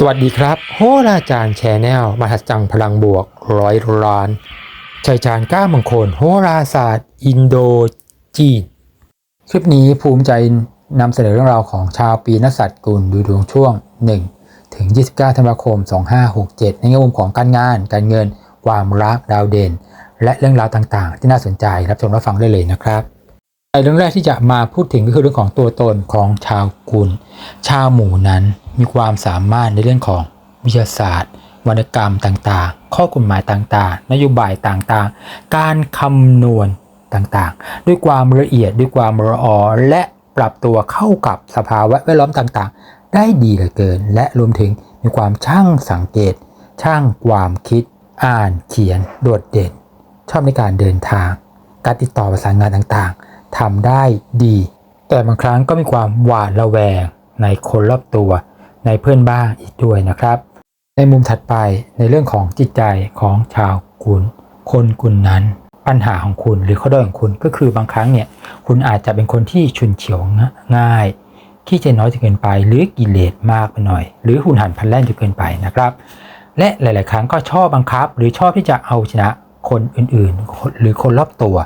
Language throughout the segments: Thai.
สวัสดีครับ โหราจารย์แชนแนลมหัศจรรย์พลังบวกร้อยล้านชัยจารย์ก้ามงคล โหราศาสตร์ อินโดจีน คลิปนี้ภูมิใจนำเสนอเรื่องราวของชาวปีนักษัตริย์กุลดูดวงช่วง 1 ถึง 29 ธันวาคม 2567 ในแง่มุมของการงาน การเงิน ความรักดาวเด่น และเรื่องราวต่างๆ ที่น่าสนใจรับชมรับฟังได้เลยนะครับในเรื่องแรกที่จะมาพูดถึงก็คือเรื่องของตัวตนของชาวกุลชาวหมู่นั้น มีความสามารถในเรื่องของวิทยาศาสตร์ วรรณกรรมต่างๆ ข้อกฎหมายต่างๆ นโยบายต่างๆ การคำนวณต่างๆ ด้วยความละเอียดด้วยความละออและปรับตัวเข้ากับสภาวะแวดล้อมต่างๆ ได้ดีเหลือเกิน และรวมถึงมีความช่างสังเกต ช่างความคิด อ่านเขียน โดดเด่น ชอบในการเดินทาง การติดต่อประสานงานต่างๆทำได้ดี แต่บางครั้งก็มีความหวาดระแวงในคนรอบตัว ในเพื่อนบ้านอีกด้วยนะครับ ในมุมถัดไปในเรื่องของจิตใจของชาวกุลคนกุลนั้นปัญหาของคุณหรือข้อด้อยของคุณก็คือบางครั้งเนี่ยคุณอาจจะเป็นคนที่ชุนเฉียวง่ายขี้ใจน้อยจนเกินไป หรือกิเลสมากไปหน่อย หรือหุนหันพลันแล่นจนเกินไปนะครับ และหลาย ๆ ครั้งก็ชอบบังคับ หรือชอบที่จะเอาชนะคนอื่น ๆ หรือคนรอบตัว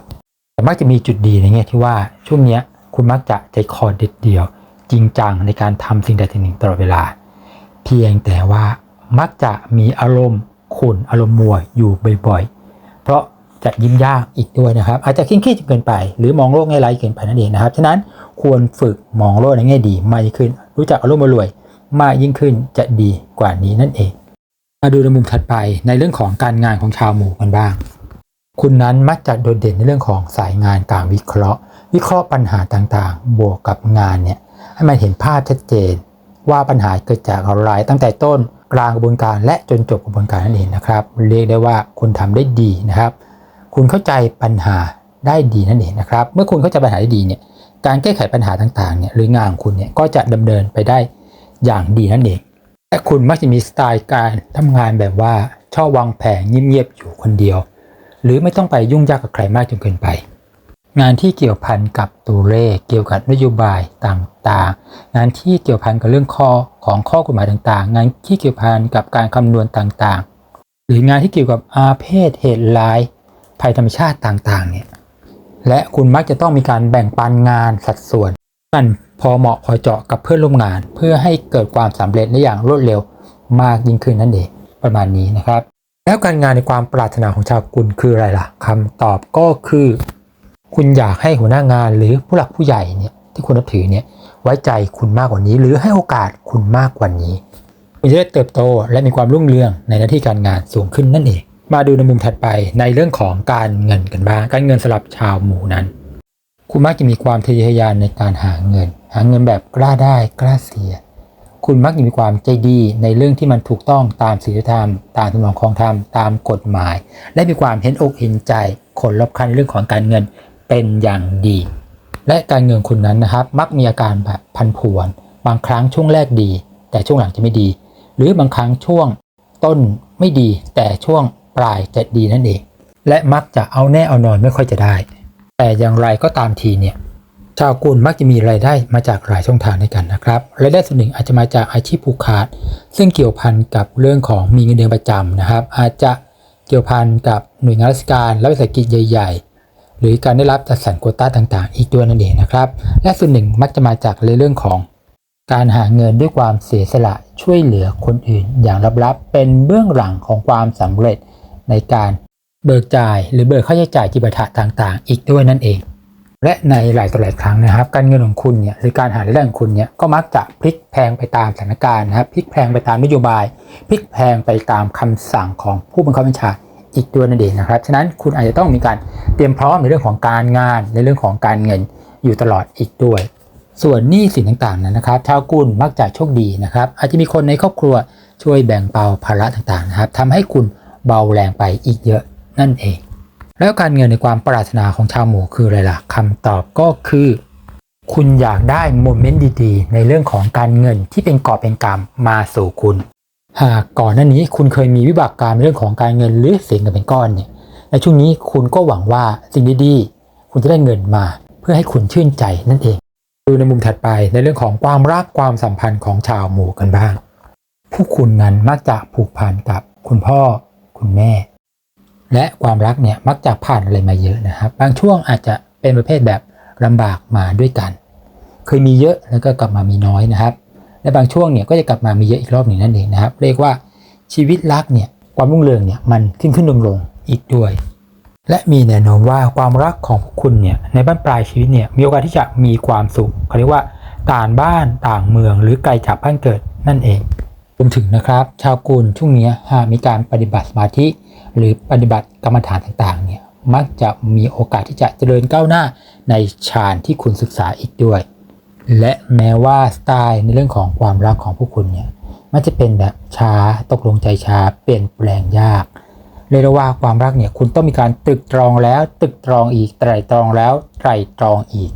แต่มักจะมีจุดดีในแง่ที่ว่าช่วงเนี้ยคุณมักจะใจคอเด็ดเดียว จริงจังในการทำสิ่งใดสิ่งหนึ่งตลอดเวลา เพียงแต่ว่ามักจะมีอารมณ์ขุ่นอารมณ์มัวอยู่บ่อยๆ เพราะจะยิ้มยากอีกด้วยนะครับ อาจจะเคร่งเครียดจนเกินไป หรือมองโลกง่ร้ายเกินไปนั่นเองนะครับ ฉะนั้นควรฝึกมองโลกในแง่ดีมากยิ่งขึ้น รู้จักอารมณ์รวย มากยิ่งขึ้นจะดีกว่านี้นั่นเอง มาดูในมุมถัดไปในเรื่องของการงานของชาวหมู่กันบ้าง คุณนั้นมักจะโดดเด่นในเรื่องของสายงานการวิเคราะห์ วิเคราะห์ปัญหาต่างๆ บวกกับงานเนี่ย ให้มันเห็นภาพชัดเจน ว่าปัญหาเกิดจากอะไรตั้งแต่ต้นกลางกระบวนการและจนจบกระบวนการนั่นเองนะครับ เรียกได้ว่าคุณทำได้ดีนะครับ คุณเข้าใจปัญหาได้ดีนั่นเองนะครับ เมื่อคุณเข้าใจปัญหาได้ดีเนี่ยการแก้ไขปัญหาต่างๆเนี่ยหรืองานของคุณเนี่ยก็จะดำเนินไปได้อย่างดีนั่นเองและคุณมักจะมีสไตล์การทำงานแบบว่าชอบวางแผนเงียบๆอยู่คนเดียว หรือไม่ต้องไปยุ่งยากกับใครมากจนเกินไป งานที่เกี่ยวพันกับตัวเลข เกี่ยวกับนโยบายต่างๆ งานที่เกี่ยวพันกับเรื่องข้อของข้อกฎหมายต่างๆ งานที่เกี่ยวพันกับการคำนวณต่างๆ หรืองานที่เกี่ยวกับอาเพศเหตุร้ายภัยธรรมชาติต่างๆเนี่ยและคุณมักจะต้องมีการแบ่งปันงานสัดส่วนมันพอเหมาะพอเจาะกับเพื่อนร่วมงาน เพื่อให้เกิดความสำเร็จได้อย่างรวดเร็วมากยิ่งขึ้นนั่นเองประมาณนี้นะครับ แล้วการงานในความปรารถนาของชาวกุลคืออะไรล่ะคำตอบก็คือ คุณอยากให้หัวหน้างานหรือผู้หลักผู้ใหญ่เนี่ยที่คุณนับถือเนี่ยไว้ใจคุณมากกว่านี้ หรือให้โอกาสคุณมากกว่านี้คุณจะได้เติบโตและมีความรุ่งเรืองในหน้าที่การงานสูงขึ้นนั่นเอง มาดูในมุมถัดไปในเรื่องของการเงินกันบ้าง การเงินสำหรับชาวหมู่นั้น คุณมักจะมีความทะเยอทะยานในการหาเงิน หาเงินแบบกล้าได้กล้าเสีย คุณมักจะมีความใจดีในเรื่องที่มันถูกต้องตามศีลธรรม ตามธรรมนองคองธรรมตามกฎหมาย และมีความเห็นอกเห็นใจคนรอบข้างในเรื่องของการเงิน เป็นอย่างดี และการเงินคุณนั้นนะครับ มักมีอาการแบบพันผวน บางครั้งช่วงแรกดี แต่ช่วงหลังจะไม่ดี หรือบางครั้งช่วงต้นไม่ดี แต่ช่วงปลายจะดีนั่นเอง และมักจะเอาแน่เอานอนไม่ค่อยจะได้ แต่อย่างไรก็ตามทีเนี่ยชาวกุลมักจะมีรายได้มาจากหลายช่องทางด้วยกันนะครับรายได้ส่วนหนึ่งอาจจะมาจากอาชีพผูกขาด ซึ่งเกี่ยวพันกับเรื่องของมีเงินเดือนประจำนะครับ อาจจะเกี่ยวพันกับหน่วยงานราชการและวิสาหกิจใหญ่ ๆ หรือการได้รับจัดสรรโควต้าต่างๆ อีกด้วยนั่นเองนะครับ และส่วนหนึ่งมักจะมาจากในเรื่องของ การหาเงินด้วยความเสียสละช่วยเหลือคนอื่น อย่างลับๆเป็นเบื้องหลังของความสำเร็จในการเบิกจ่ายหรือเบิกค่าใช้จ่ายจิปาถะต่างๆ อีกด้วยนั่นเอง และในหลายต่อหลายครั้งนะครับ การเงินของคุณเนี่ยหรือการหารายได้ของคุณเนี่ยก็มักจะพลิกแพงไปตามสถานการณ์นะครับพลิกแพงไปตามนโยบาย พลิกแพงไปตามคำสั่งของผู้บังคับบัญชา อีกด้วยนั่นเองนะครับ ฉะนั้นคุณอาจจะต้องมีการเตรียมพร้อมในเรื่องของการงาน ในเรื่องของการเงินอยู่ตลอดอีกด้วย ส่วนหนี้สินต่างๆนั้นนะครับชาวกุลมักจะโชคดีนะครับ อาจจะมีคนในครอบครัวช่วยแบ่งเบาภาระต่างๆนะครับทำให้คุณเบาแรงไปอีกเยอะนั่นเอง แล้วการเงินในความปรารถนาของชาวหมู่คืออะไรล่ะคำตอบก็คือ คุณอยากได้โมเมนต์ดีๆ ในเรื่องของการเงินที่เป็นกอบเป็นกำมาสู่คุณ หากก่อนหน้านี้คุณเคยมีวิบากกรรในเรื่องของการเงินหรือเสียเงินเป็นก้อนเนี่ยในช่วงนี้คุณก็หวังว่าสิ่งดีๆ คุณจะได้เงินมา เพื่อให้คุณชื่นใจนั่นเอง ดูในมุมถัดไปในเรื่องของความรักความสัมพันธ์ของชาวหมู่กันบ้าง ผู้คุณนั้นมักจะผูกพันกับคุณพ่อ คุณแม่ และความรักเนี่ยมักจะผ่านอะไรมาเยอะนะครับ บางช่วงอาจจะเป็นประเภทแบบลำบากมาด้วยกัน เคยมีเยอะแล้วก็กลับมามีน้อยนะครับ และบางช่วงเนี่ยก็จะกลับมามีเยอะอีกรอบหนึ่งนั่นเองนะครับ เรียกว่าชีวิตรักเนี่ยความรุ่งเรืองเนี่ยมันขึ้นขึ้นลงลงอีกด้วย และมีแนวโน้มว่าความรักของพวกคุณเนี่ยในบ้านปลายชีวิตเนี่ยมีโอกาสที่จะมีความสุขเขาเรียกว่าต่างบ้านต่างเมือง หรือไกลจากบ้านเกิดนั่นเองรวมถึงนะครับ ชาวกุลช่วงนี้หากมีการปฏิบัติสมาธิ หรือปฏิบัติกรรมฐานต่างๆเนี่ยมักจะมีโอกาสที่จะเจริญก้าวหน้าในฌานที่คุณศึกษาอีกด้วย และแม้ว่าสไตล์ในเรื่องของความรักของพวกคุณเนี่ยมันจะเป็นแบบช้าตกลงใจช้าเปลี่ยนแปลงยากเรียกว่าความรักเนี่ยคุณต้องมีการตึกตรองแล้วตึกตรองอีกไตรตรองแล้วไตรตรองอีก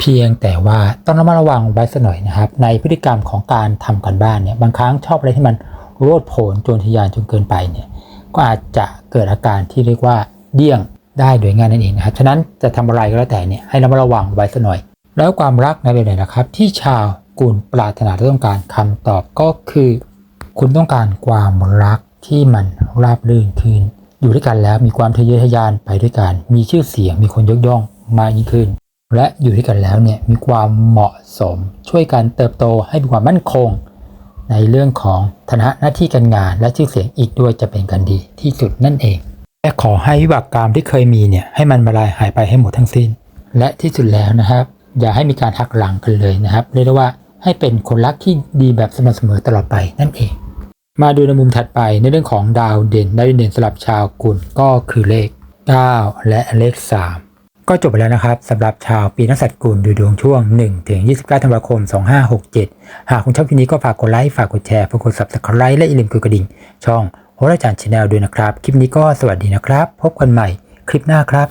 เพียงแต่ว่าต้องระมัดระวังไว้สักหน่อยนะครับ ในพฤติกรรมของการทำกันบ้านเนี่ยบางครั้งชอบอะไรที่มันโลดโผนจรทยานจนเกินไปเนี่ยก็อาจจะเกิดอาการที่เรียกว่าเดี่ยงได้โดยง่ายนั่นเองนะครับฉะนั้นจะทำอะไรก็แล้วแต่เนี่ยให้ระมัดระวังไว้สักหน่อย แล้วความรักในแบบไหนนะครับ ที่ชาวกุลปรารถนาและต้องการคำตอบก็คือ คุณต้องการความรักที่มันราบรื่นขึ้น อยู่ด้วยกันแล้วมีความทะเยอทะยานไปด้วยกัน มีชื่อเสียงมีคนยกย่องมากยิ่งขึ้น และอยู่ด้วยกันแล้วเนี่ยมีความเหมาะสม ช่วยกันเติบโตให้มีความมั่นคง ในเรื่องของฐานะหน้าที่การงาน และชื่อเสียงอีกด้วยจะเป็นกันดีที่สุดนั่นเองและขอให้วิบากกรรมที่เคยมีเนี่ยให้มันมาลายหายไปให้หมดทั้งสิ้น และที่สุดแล้วนะครับ อย่าให้มีการหักหลังกันเลยนะครับ เรียกได้ว่าให้เป็นคนรักที่ดีแบบสม่ำเสมอตลอดไปนั่นเอง มาดูในมุมถัดไปในเรื่องของดาวเด่นดาวเด่นสำหรับชาวกุลก็คือเลข 9 และเลข 3 ก็จบไปแล้วนะครับสำหรับชาวปีนักษัตรกุลดูดวงช่วง 1 ถึง 29 ธันวาคม 2567 หากคุณชอบคลิปนี้ก็ฝากกดไลค์ฝากกดแชร์ฝากกด subscribe และอย่าลืมกดกระดิ่ง ช่องโหราจารย์ชาแนลด้วยนะครับ คลิปนี้ก็สวัสดีนะครับ พบกันใหม่คลิปหน้าครับ